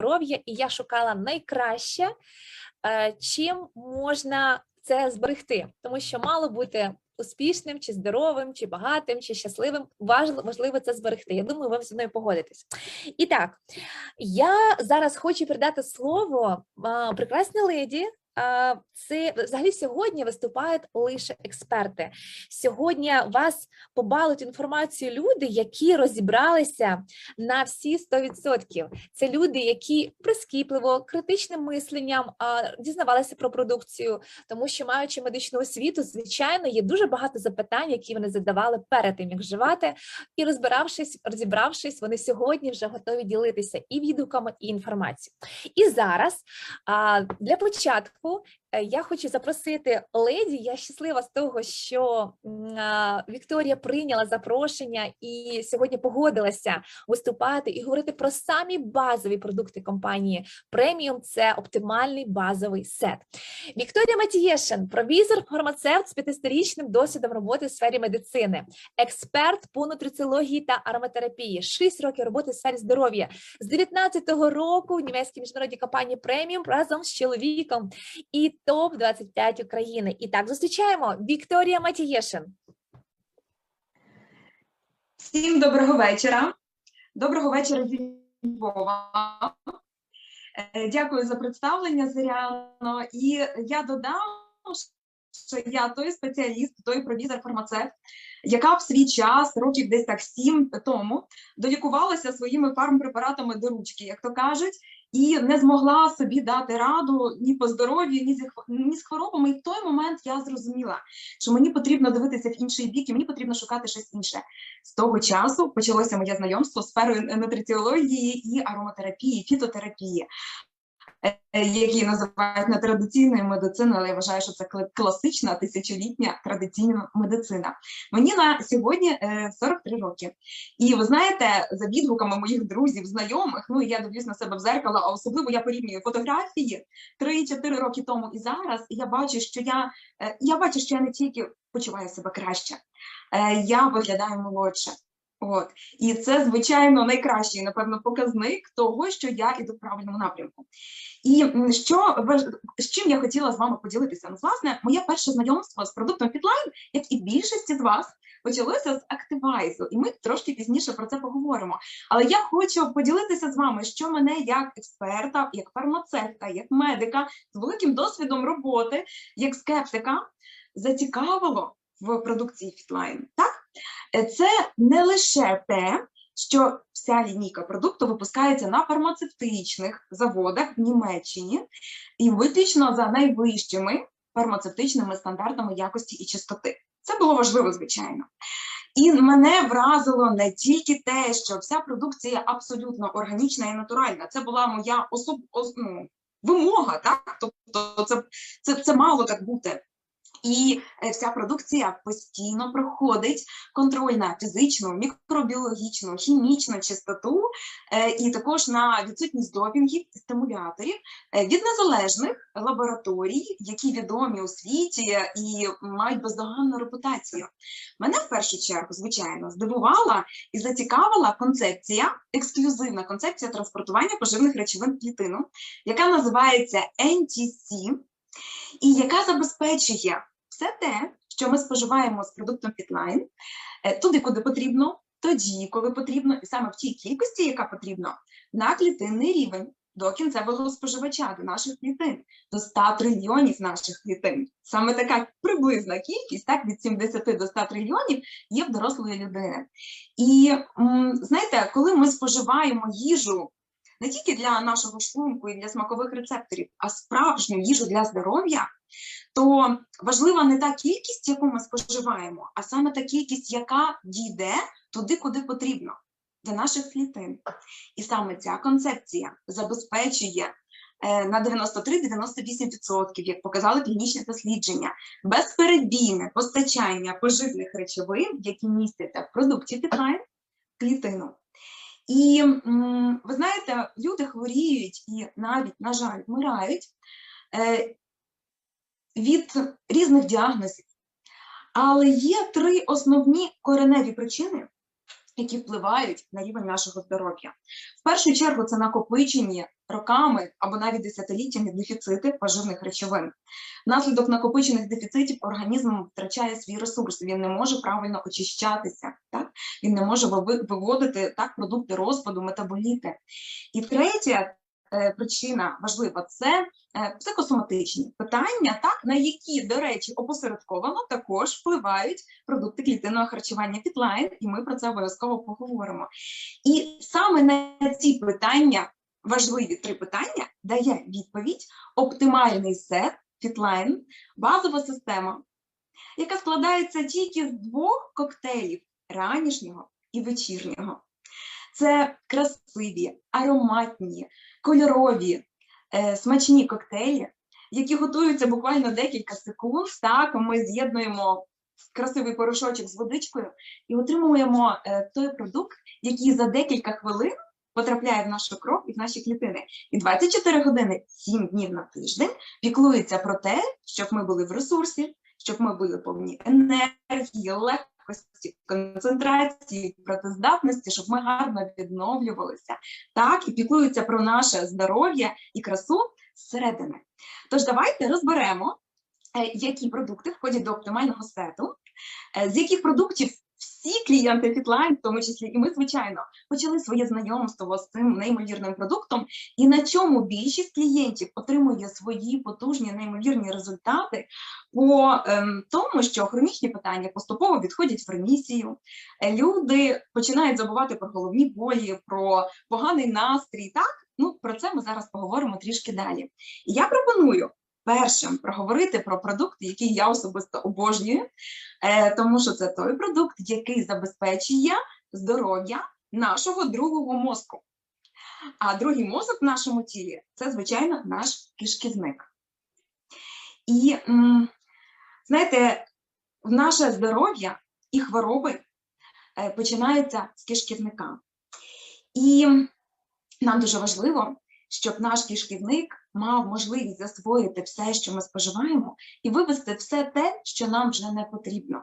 здоров'я, і я шукала найкраще, е, чим можна це зберегти, тому що мало бути успішним, чи здоровим, чи багатим, чи щасливим. Важливо це зберегти. Я думаю, ви зі мною погодитесь. І так, я зараз хочу передати слово прекрасній леді. Це взагалі сьогодні виступають лише експерти. Сьогодні вас побалуть інформацію люди, які розібралися на всі 100%. Це люди, які прискіпливо, критичним мисленням дізнавалися про продукцію, тому що, маючи медичну освіту, звичайно, є дуже багато запитань, які вони задавали перед тим, як вживати. І розбиравшись, розібравшись, вони сьогодні вже готові ділитися і відгуками, і інформацією. І зараз для початку е, я хочу запросити леді. Я щаслива з того, що Вікторія прийняла запрошення і сьогодні погодилася виступати і говорити про самі базові продукти компанії преміум. Це оптимальний базовий сет. Вікторія Матієшин, провізор, фармацевт з 50-річним досвідом роботи в сфері медицини, експерт по нутриціології та ароматерапії, 6 років роботи в сфері здоров'я. З 19-го року в німецькій міжнародній компанії преміум разом з чоловіком і топ 25 України. І так зустрічаємо Вікторія Матієшин. Всім доброго вечора. Доброго вечора зі Львова. Е, Дякую за представлення, Зоряно. І я додам, що я той спеціаліст, той провізор фармацевт, яка в свій час, років десь так сім тому, долікувалася своїми фармпрепаратами до ручки, як то кажуть, і не змогла собі дати раду ні по здоров'ю, ні, зі ні з хворобами. І в той момент я зрозуміла, що мені потрібно дивитися в інший бік, і мені потрібно шукати щось інше. З того часу почалося моє знайомство з сферою нутриціології і ароматерапії, фітотерапії, які називають нетрадиційною медициною, але я вважаю, що це кла- класична тисячолітня традиційна медицина. Мені на сьогодні е, 43 роки. І ви знаєте, за відгуками моїх друзів, знайомих, ну я дивлюсь на себе в зеркало, а особливо я порівнюю фотографії 3-4 роки тому і зараз. І я бачу, що я, е, я бачу, що я не тільки почуваю себе краще, е, я виглядаю молодше. От і це звичайно найкращий, напевно, показник того, що я іду в правильному напрямку. І що з чим я хотіла з вами поділитися? Ну, власне, моє перше знайомство з продуктом Fitline, як і більшості з вас, почалося з Активайзу, і ми трошки пізніше про це поговоримо. Але я хочу поділитися з вами, що мене як експерта, як фармацевта, як медика з великим досвідом роботи, як скептика, зацікавило в продукції Fitline. Так, це не лише те, що вся лінійка продукту випускається на фармацевтичних заводах в Німеччині і виключно за найвищими фармацевтичними стандартами якості і чистоти. Це було важливо, звичайно. І мене вразило не тільки те, що вся продукція абсолютно органічна і натуральна. Це була моя особ... ну, вимога, так? Тобто це, це, це мало так бути. І е, вся продукція постійно проходить контроль на фізичну, мікробіологічну, хімічну чистоту, е, і також на відсутність допінгів і стимуляторів е, від незалежних лабораторій, які відомі у світі і мають бездоганну репутацію. Мене в першу чергу, звичайно, здивувала і зацікавила концепція, ексклюзивна концепція транспортування поживних речовин клітину, яка називається NTC, і яка забезпечує все те, що ми споживаємо з продуктом Fitline, е, туди, куди потрібно, тоді, коли потрібно, і саме в тій кількості, яка потрібна, на клітинний рівень до кінцевого споживача, до наших клітин, до 100 трильйонів наших клітин. Саме така приблизна кількість, так, від 70 до 100 трильйонів, є в дорослої людини. І знаєте, коли ми споживаємо їжу не тільки для нашого шлунку і для смакових рецепторів, а справжню їжу для здоров'я, то важлива не та кількість, яку ми споживаємо, а саме та кількість, яка дійде туди, куди потрібно, до наших клітин. І саме ця концепція забезпечує е, на 93-98%, як показали клінічні дослідження, безперебійне постачання поживних речовин, які містяться в продукті Fitline, клітину. І ви знаєте, люди хворіють і навіть, на жаль, вмирають е, від різних діагнозів. Але є три основні кореневі причини, які впливають на рівень нашого здоров'я. В першу чергу це накопичені роками або навіть десятиліттями дефіцити поживних речовин. Внаслідок накопичених дефіцитів організм втрачає свій ресурс, він не може правильно очищатися, так? він не може виводити так продукти розпаду, метаболіти. І третя е, причина важлива це е, психосоматичні питання, так, на які, до речі, опосередковано також впливають продукти клітинного харчування Фітлайн, і ми про це обов'язково поговоримо. І саме на ці питання, важливі три питання, дає відповідь оптимальний сет Фітлайн, базова система, яка складається тільки з двох коктейлів ранішнього і вечірнього. Це красиві, ароматні, кольорові, е, смачні коктейлі, які готуються буквально декілька секунд. Так, ми з'єднуємо красивий порошочок з водичкою і отримуємо е, той продукт, який за декілька хвилин потрапляє в нашу кров і в наші клітини. І 24 години, 7 днів на тиждень піклується про те, щоб ми були в ресурсі, щоб ми були повні енергії, легкості, концентрації, працездатності, щоб ми гарно відновлювалися. Так, і піклуються про наше здоров'я і красу зсередини. Тож давайте розберемо, е, які продукти входять до оптимального сету, е, з яких продуктів всі клієнти Fitline, в тому числі і ми, звичайно, почали своє знайомство з цим неймовірним продуктом, і на чому більшість клієнтів отримує свої потужні неймовірні результати по ем, тому, що хронічні питання поступово відходять в ремісію. Люди починають забувати про головні болі, про поганий настрій. Так, ну про це ми зараз поговоримо трішки далі. І я пропоную. Першим проговорити про продукт, який я особисто обожнюю, е, тому що це той продукт, який забезпечує здоров'я нашого другого мозку. А другий мозок в нашому тілі це, звичайно, наш кишківник. І знаєте, наше здоров'я і хвороби е, починаються з кишківника. І нам дуже важливо, щоб наш кишківник мав можливість засвоїти все, що ми споживаємо, і вивести все те, що нам вже не потрібно.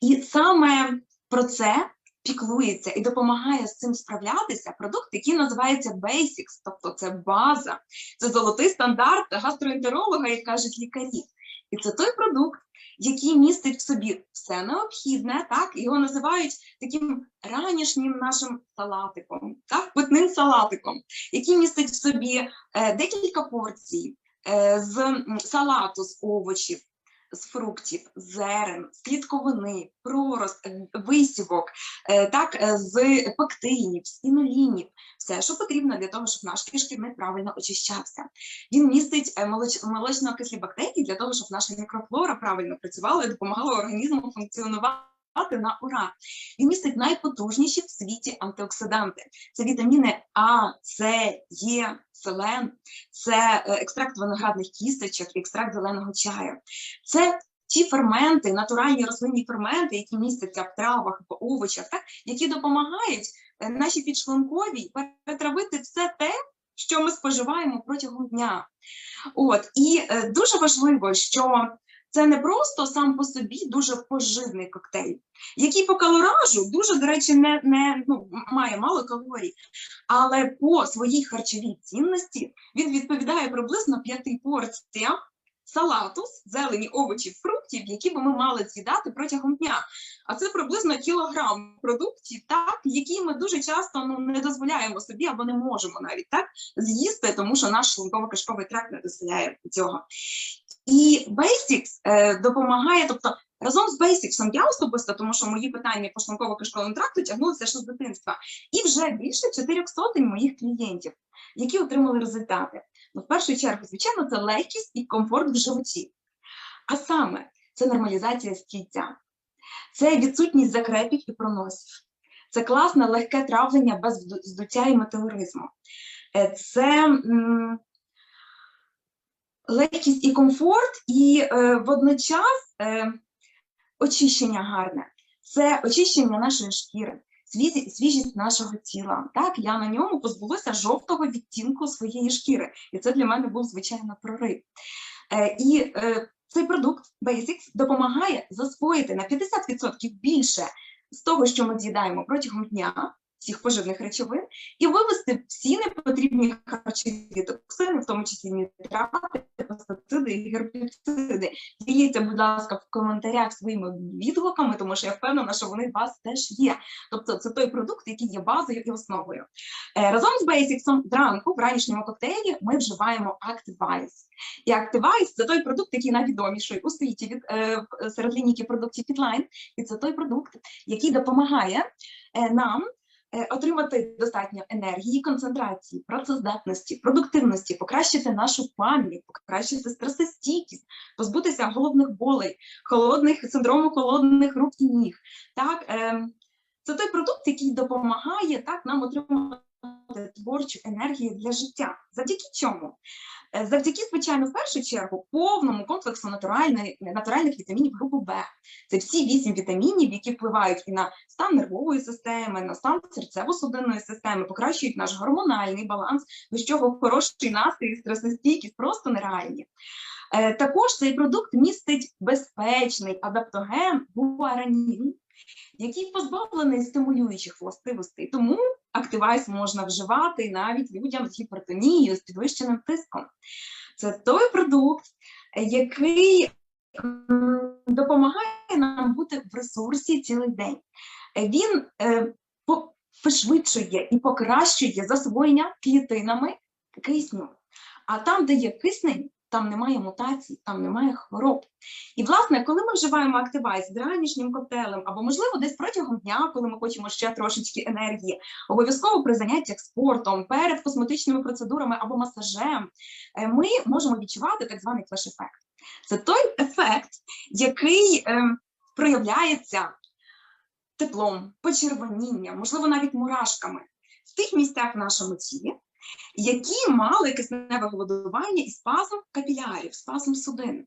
І саме про це піклується і допомагає з цим справлятися продукт, який називається Basics, тобто це база, це золотий стандарт гастроентеролога, як кажуть лікарі. І це той продукт, який містить в собі все необхідне, так? Його називають таким ранішнім нашим салатиком, так, питним салатиком, який містить в собі е, декілька порцій е, з салату з овочів, з фруктів, зерен, з клітковини, пророст, е, висівок, е, так, е, з пектинів, інолінів, все, що потрібно для того, щоб наш кишківник правильно очищався. Він містить молоч- молочно-кислі бактерії для того, щоб наша мікрофлора правильно працювала і допомагала організму функціонувати на ура. Він містить найпотужніші в світі антиоксиданти. Це вітаміни А, С, Е, селен, це е, екстракт виноградних кісточок, екстракт зеленого чаю. Це ті ферменти, натуральні рослинні ферменти, які містяться в травах, в овочах, так, які допомагають е, нашій підшлунковій перетравити все те, що ми споживаємо протягом дня. От і е, дуже важливо, що це не просто сам по собі дуже поживний коктейль, який по калоражу дуже, до речі, не, не ну, має мало калорій, але по своїй харчовій цінності він відповідає приблизно п'яти порціям салату, з зелені, овочів, фруктів, які би ми мали з'їдати протягом дня. А це приблизно кілограм продуктів, так, які ми дуже часто ну, не дозволяємо собі або не можемо навіть так з'їсти, тому що наш шлунково-кишковий тракт не дозволяє цього. І Basics е, допомагає, тобто разом з Basics я особисто, тому що мої питання по шлунково-кишковому тракту тягнулися ще з дитинства, і вже більше чотирьох сотень моїх клієнтів, які отримали результати. Ну, в першу чергу, звичайно, це легкість і комфорт в животі. А саме це нормалізація стільця, це відсутність закрепів і проносів, це класне легке травлення без здуття і метеоризму. Е, Це легкість і комфорт, і е, водночас е, очищення гарне. Це очищення нашої шкіри, свіжі- свіжість нашого тіла. Так, я на ньому позбулася жовтого відтінку своєї шкіри, і це для мене був звичайно прорив. Е, і е, цей продукт Basics допомагає засвоїти на 50% більше з того, що ми з'їдаємо протягом дня. Всіх поживних речовин і вивести всі непотрібні харчові токсини, в тому числі нітрати, пестициди і гербіциди. Діліться, будь ласка, в коментарях своїми відгуками, тому що я впевнена, що вони у вас теж є. Тобто це той продукт, який є базою і основою. Е, Разом з Basics зранку в ранішньому коктейлі ми вживаємо Activize. І Activize – це той продукт, який найвідоміший у світі від е, серед лінійки продуктів Fitline. І це той продукт, який допомагає е, нам отримати достатньо енергії, концентрації, працездатності, продуктивності, покращити нашу пам'ять, покращити стресостійкість, позбутися головних болей, холодних синдрому холодних рук і ніг. Так, е, це той продукт, який допомагає так нам отримати творчу енергію для життя. Завдяки чому? Е, Завдяки, звичайно, в першу чергу, повному комплексу натуральних вітамінів групи В. Це всі вісім вітамінів, які впливають і на стан нервової системи, на стан серцево-судинної системи, покращують наш гормональний баланс, без чого хороший настрій, стресостійкість просто нереальні. Е, Також цей продукт містить безпечний адаптоген гуаранін, який позбавлений стимулюючих властивостей. Тому активайс можна вживати навіть людям з гіпертонією, з підвищеним тиском. Це той продукт, який допомагає нам бути в ресурсі цілий день. Він е, по- пришвидшує і покращує засвоєння клітинами кисню. А там, де є кисень, там немає мутацій, там немає хвороб. І, власне, коли ми вживаємо активайз з ранішнім коктейлем, або, можливо, десь протягом дня, коли ми хочемо ще трошечки енергії, обов'язково при заняттях спортом, перед косметичними процедурами або масажем, е, ми можемо відчувати так званий флеш-ефект. Це той ефект, який е, проявляється теплом, почервонінням, можливо, навіть мурашками в тих місцях в нашому тілі, які мали кисневе голодування і спазм капілярів, спазм судин.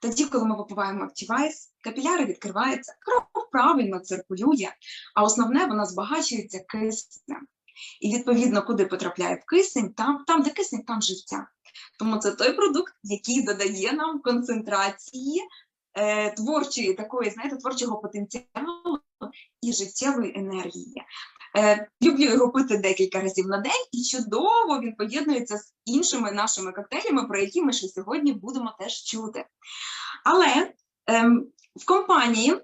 Тоді, коли ми випиваємо Activise, капіляри відкриваються, кров правильно циркулює, а основне вона збагачується киснем. І відповідно, куди потрапляє кисень, там, там, де кисень, там життя. Тому це той продукт, який додає нам концентрації е, творчої, такої, знаєте, творчого потенціалу і життєвої енергії. Е, люблю його пити декілька разів на день, і чудово він поєднується з іншими нашими коктейлями, про які ми ще сьогодні будемо теж чути. Але ем, в компанії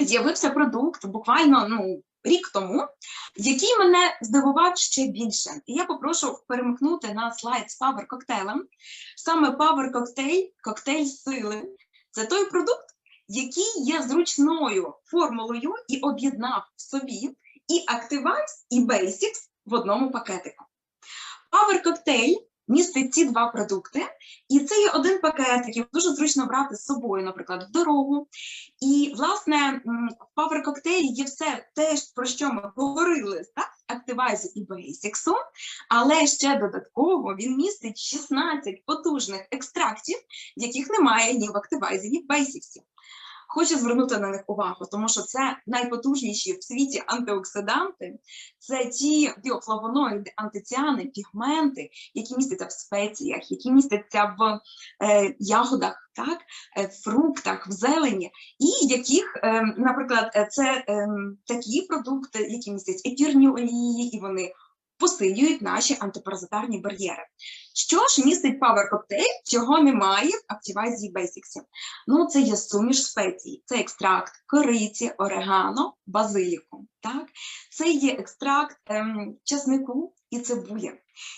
з'явився продукт буквально ну, рік тому, який мене здивував ще більше. І я попрошу перемкнути на слайд з Power коктейлем. Саме Power коктейль, коктейль сили. Це той продукт, який є зручною формулою і об'єднав в собі і Activize, і Basics в одному пакетику. Power коктейль містить ці два продукти, і це є один пакет, який дуже зручно брати з собою, наприклад, в дорогу. І, власне, в Power коктейлі є все те, про що ми говорили, так? Activize і Basics, але ще додатково він містить 16 потужних екстрактів, яких немає ні в Activize, ні в Basics. Хочу звернути на них увагу, тому що це найпотужніші в світі антиоксиданти, це ті біофлавоноїди, антиціани, пігменти, які містяться в спеціях, які містяться в е, ягодах, так, е, в фруктах, в зелені, і яких, е, наприклад, е, це е, такі продукти, які містять ефірні олії, і вони посилюють наші антипаразитарні бар'єри. Що ж містить Power Cocktail, чого немає в Activize Basics? Ну, це є суміш спецій, це екстракт кориці, орегано, базиліку. Так? Це є екстракт ем, часнику і цибулі.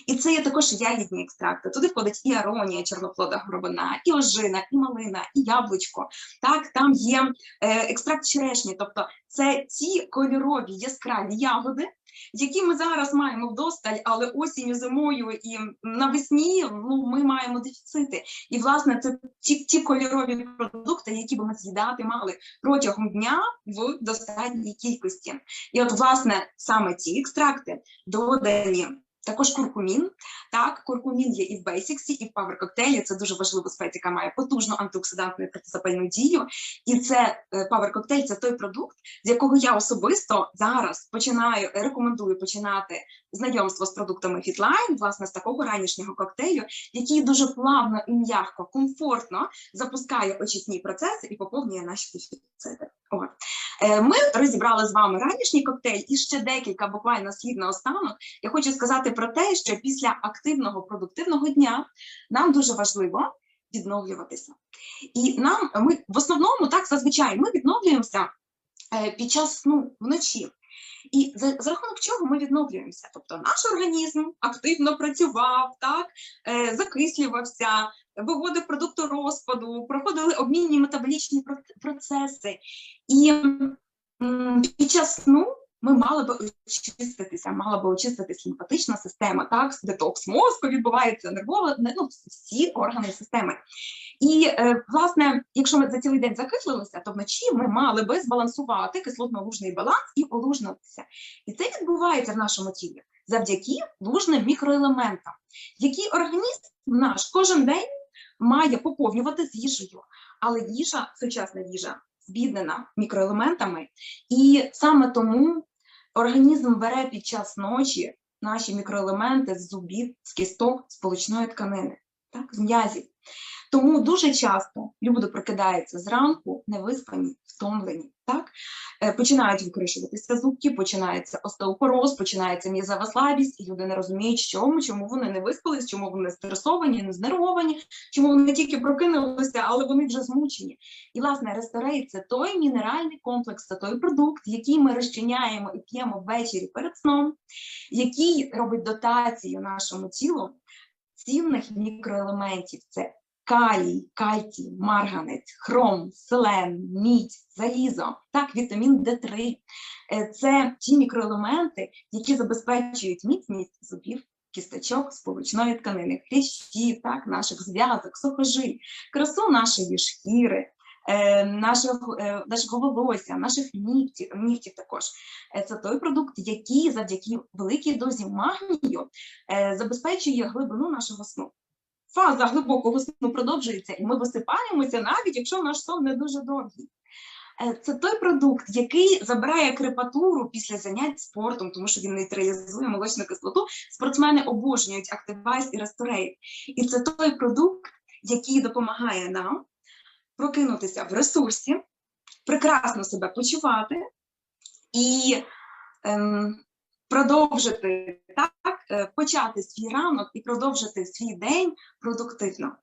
І це є також ягідні екстракти. Туди входить і аронія, чорноплода горобина, і ожина, і малина, і яблучко. Так, там є е, екстракт черешні, тобто це ті кольорові яскраві ягоди, які ми зараз маємо вдосталь, але осінню, зимою і навесні ну, ми маємо дефіцити. І, власне, це ті, ті кольорові продукти, які би ми з'їдати мали протягом дня в достатній кількості. І от, власне, саме ці екстракти додані також куркумін, Так, куркумін є і в бейсіксі, і в Power коктейлі. Це дуже важлива спеція, яка має потужну антиоксидантну і протизапальну дію. І це Power коктейль це той продукт, з якого я особисто зараз починаю рекомендую починати знайомство з продуктами Fitline, власне, з такого ранішнього коктейлю, який дуже плавно і м'яко, комфортно запускає очисні процеси і поповнює наші дефіцити. Е, Ми розібрали з вами ранішній коктейль і ще декілька буквально слів на останок. Я хочу сказати про те, що після активного продуктивного дня нам дуже важливо відновлюватися. І нам ми в основному так зазвичай ми відновлюємося е, під час сну вночі. І за, за рахунок чого ми відновлюємося? Тобто наш організм активно працював, так, е, закислювався, виводив продукти розпаду, проходили обмінні метаболічні процеси. І під час сну ми мали би очиститися, мала би очиститись лімфатична система, так, детокс мозку відбувається нервова, не- ну, всі органи системи. І е, власне, якщо ми за цілий день закислилися, то вночі ми мали би збалансувати кислотно-лужний баланс і олужнутися. І це відбувається в нашому тілі завдяки лужним мікроелементам, які організм наш кожен день має поповнювати з їжею. Але їжа, сучасна їжа, збіднена мікроелементами, і саме тому організм бере під час ночі наші мікроелементи з зубів, з кісток, з полочної тканини, так, з м'язів. Тому дуже часто люди прокидаються зранку, невиспані, втомлені, так? Е, починають викришуватися зубки, починається остеопороз, починається м'язова слабість, і люди не розуміють, чому, чому вони не виспались, чому вони стресовані, не знервовані, чому вони тільки прокинулися, але вони вже змучені. І, власне, ресторей це той мінеральний комплекс, це той продукт, який ми розчиняємо і п'ємо ввечері перед сном, який робить дотацію нашому тілу цінних мікроелементів. Це калій, кальцій, марганець, хром, селен, мідь, залізо, так, вітамін Д3. Е, Це ті мікроелементи, які забезпечують міцність зубів, кісточок, сполучної тканини, хрящів, так, наших зв'язок, сухожиль, красу нашої шкіри. Е, Нашого, е, волосся, наших нігтів, нігтів також. Е, Це той продукт, який завдяки великій дозі магнію забезпечує глибину нашого сну. Фаза глибокого сну продовжується, і ми висипаємося, навіть якщо наш сон не дуже довгий. Це той продукт, який забирає крепатуру після занять спортом, тому що він нейтралізує молочну кислоту. Спортсмени обожнюють Activise і Restorate. І це той продукт, який допомагає нам прокинутися в ресурсі, прекрасно себе почувати і ем, продовжити так, е, почати свій ранок і продовжити свій день продуктивно.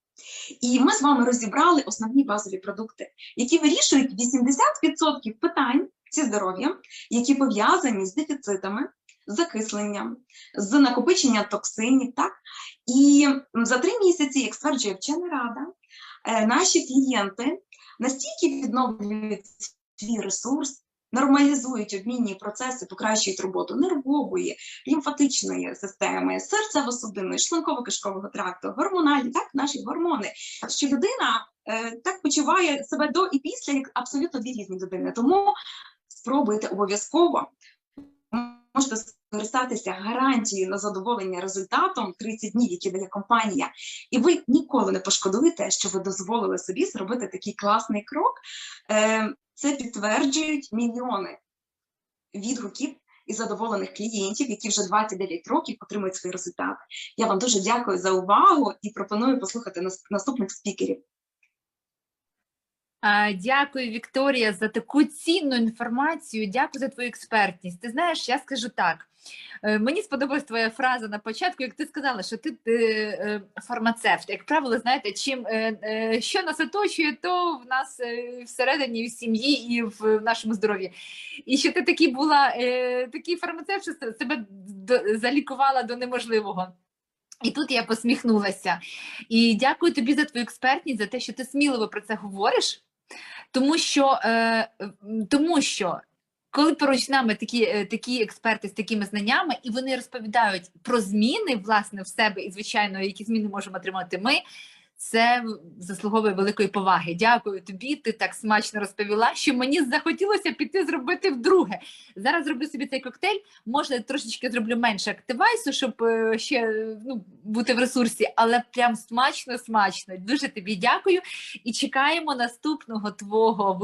І ми з вами розібрали основні базові продукти, які вирішують 80% питань зі здоров'ям, які пов'язані з дефіцитами, закисленням, з накопиченням токсинів. Так? І за три місяці, як стверджує вчена рада, наші клієнти настільки відновлюють свій ресурс, нормалізують обмінні процеси, покращують роботу нервової, лімфатичної системи, серцево-судинної, шлунково-кишкового тракту, гормональні, так, наші гормони, що людина е, так почуває себе до і після, як абсолютно дві різні людини. Тому спробуйте обов'язково. Можете скористатися гарантією на задоволення результатом 30 днів, які дає компанія, і ви ніколи не пошкодуєте, що ви дозволили собі зробити такий класний крок. Е, Це підтверджують мільйони відгуків і задоволених клієнтів, які вже 29 років отримують свої результати. Я вам дуже дякую за увагу і пропоную послухати нас- наступних спікерів. Дякую, Вікторія, за таку цінну інформацію. Дякую за твою експертність. Ти знаєш, я скажу так. е, Мені сподобалась твоя фраза на початку, як ти сказала, що ти е, е, фармацевт. Як правило, знаєте, чим е, що нас оточує, то в нас всередині в сім'ї і в, нашому здоров'ї. І що ти такі була такий фармацевт, що се- себе залікувала до неможливого. І тут я посміхнулася. І дякую тобі за твою експертність, за те, що ти сміливо про це говориш. Тому що, е, тому що коли поруч нами такі, е, такі експерти з такими знаннями, і вони розповідають про зміни власне в себе, і звичайно, які зміни можемо отримати ми. Це заслуговує великої поваги. Дякую тобі. Ти так смачно розповіла, що мені захотілося піти зробити вдруге. Зараз зроблю собі цей коктейль. Може, трошечки зроблю менше активайсу, щоб е, ще ну, бути в ресурсі, але прям смачно, смачно. Дуже тобі дякую і чекаємо наступного твого виступу.